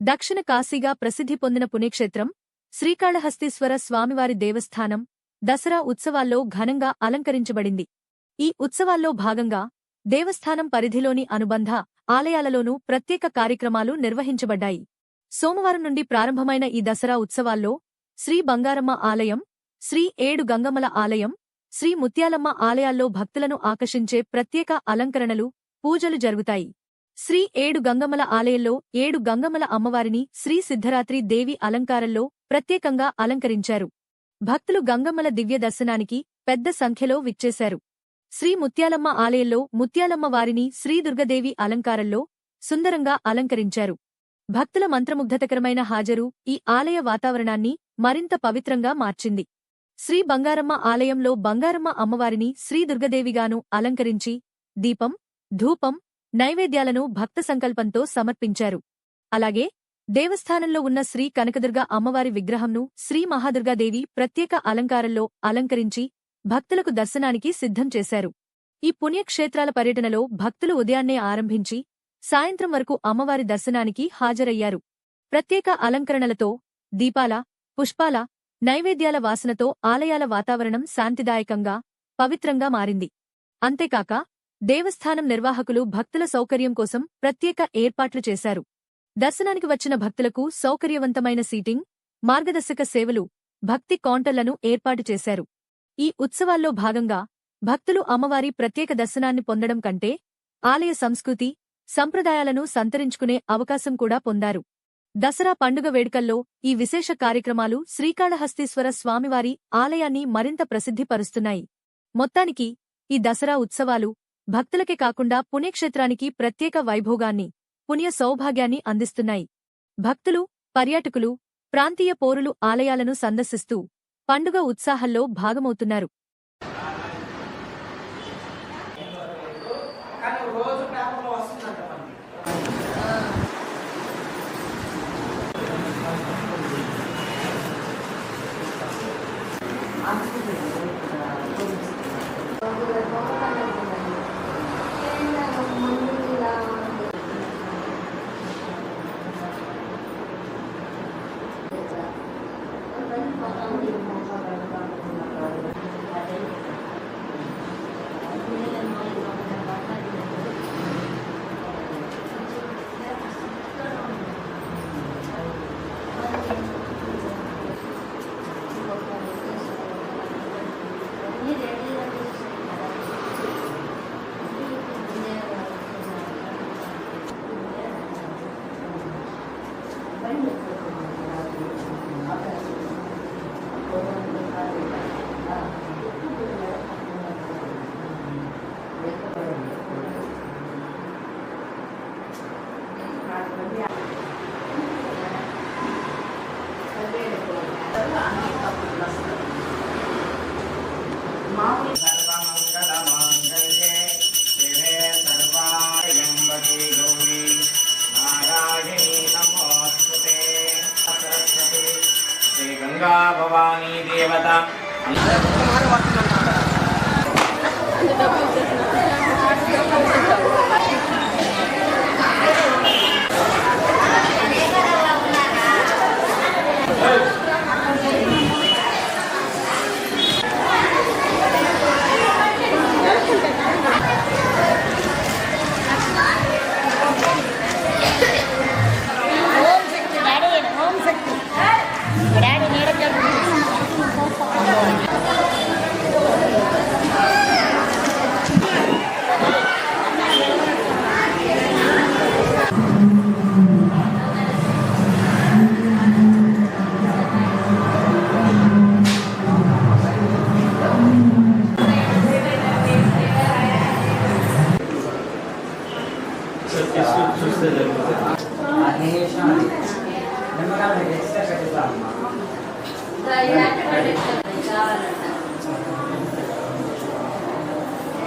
దక్షిణ కాశీగా ప్రసిద్ధి పొందిన పుణ్యక్షేత్రం శ్రీకాళహస్తీశ్వర స్వామివారి దేవస్థానం దసరా ఉత్సవాల్లో ఘనంగా అలంకరించబడింది. ఈ ఉత్సవాల్లో భాగంగా దేవస్థానం పరిధిలోని అనుబంధ ఆలయాలలోనూ ప్రత్యేక కార్యక్రమాలు నిర్వహించబడ్డాయి. సోమవారం నుండి ప్రారంభమైన ఈ దసరా ఉత్సవాల్లో శ్రీ బంగారమ్మ ఆలయం శ్రీ ఏడు గంగమ్మల ఆలయం శ్రీ ముత్యాలమ్మ ఆలయాల్లో భక్తులను ఆకర్షించే ప్రత్యేక అలంకరణలు పూజలు జరుగుతాయి. శ్రీ ఏడు గంగమ్మల ఆలయంలో ఏడు గంగమ్మల అమ్మవారిని శ్రీ సిద్ధరాత్రి దేవి అలంకారంలో ప్రత్యేకంగా అలంకరించారు. భక్తులు గంగమ్మల దివ్య దర్శనానికి పెద్ద సంఖ్యలో విచ్చేశారు. శ్రీ ముత్యాలమ్మ ఆలయంలో ముత్యాలమ్మ వారిని శ్రీ దుర్గదేవి అలంకారంలో సుందరంగా అలంకరించారు. భక్తుల మంత్రముగ్ధతకరమైన హాజరు ఈ ఆలయ వాతావరణాన్ని మరింత పవిత్రంగా మార్చింది. శ్రీ బంగారమ్మ ఆలయంలో బంగారమ్మ అమ్మవారిని శ్రీ దుర్గదేవిగాను అలంకరించి దీపం ధూపం నైవేద్యాలను భక్త సంకల్పంతో సమర్పించారు. అలాగే దేవస్థానంలో ఉన్న శ్రీ కనకదుర్గ అమ్మవారి విగ్రహంను శ్రీ మహాదుర్గాదేవి ప్రత్యేక అలంకారంలో అలంకరించి భక్తులకు దర్శనానికి సిద్ధం చేశారు. ఈ పుణ్యక్షేత్రాల పర్యటనలో భక్తులు ఉదయాన్నే ఆరంభించి సాయంత్రం వరకు అమ్మవారి దర్శనానికి హాజరయ్యారు. ప్రత్యేక అలంకరణలతో దీపాల పుష్పాల నైవేద్యాల వాసనతో ఆలయాల వాతావరణం శాంతిదాయకంగా పవిత్రంగా మారింది. అంతేకాక దేవస్థానం నిర్వాహకులు భక్తుల సౌకర్యం కోసం ప్రత్యేక ఏర్పాట్లు చేశారు. దర్శనానికి వచ్చిన భక్తులకు సౌకర్యవంతమైన సీటింగ్ మార్గదర్శక సేవలు భక్తి కౌంటర్లను ఏర్పాటు చేశారు. ఈ ఉత్సవాల్లో భాగంగా భక్తులు అమ్మవారి ప్రత్యేక దర్శనాన్ని పొందడం కంటే ఆలయ సంస్కృతి సంప్రదాయాలను సంతరించుకునే అవకాశం కూడా పొందారు. దసరా పండుగ వేడుకల్లో ఈ విశేష కార్యక్రమాలు శ్రీకాళహస్తీశ్వర స్వామివారి ఆలయాన్ని మరింత ప్రసిద్ధిపరుస్తున్నాయి. మొత్తానికి ఈ దసరా ఉత్సవాలు భక్తులకే కాకుండా పుణ్యక్షేత్రానికి ప్రత్యేక వైభోగాన్ని పుణ్య సౌభాగ్యాన్ని అందిస్తున్నాయి. భక్తులు పర్యాటకులు ప్రాంతీయ పౌరులు ఆలయాలను సందర్శిస్తూ పండుగ ఉత్సాహంలో భాగమవుతున్నారు. కానీ రోజు పేపర్లో వస్తుందంట మనకి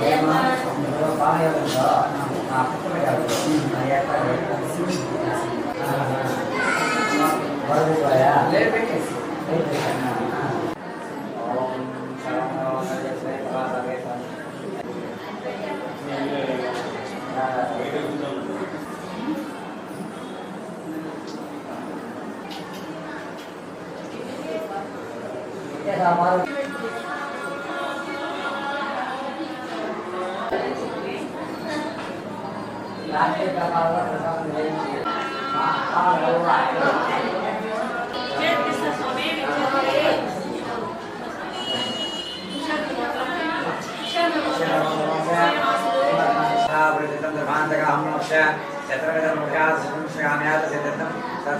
ఏమా బాగా ఉందో నా పక్కన ఎత్ర మీద సెట్ చేస్తాం సార్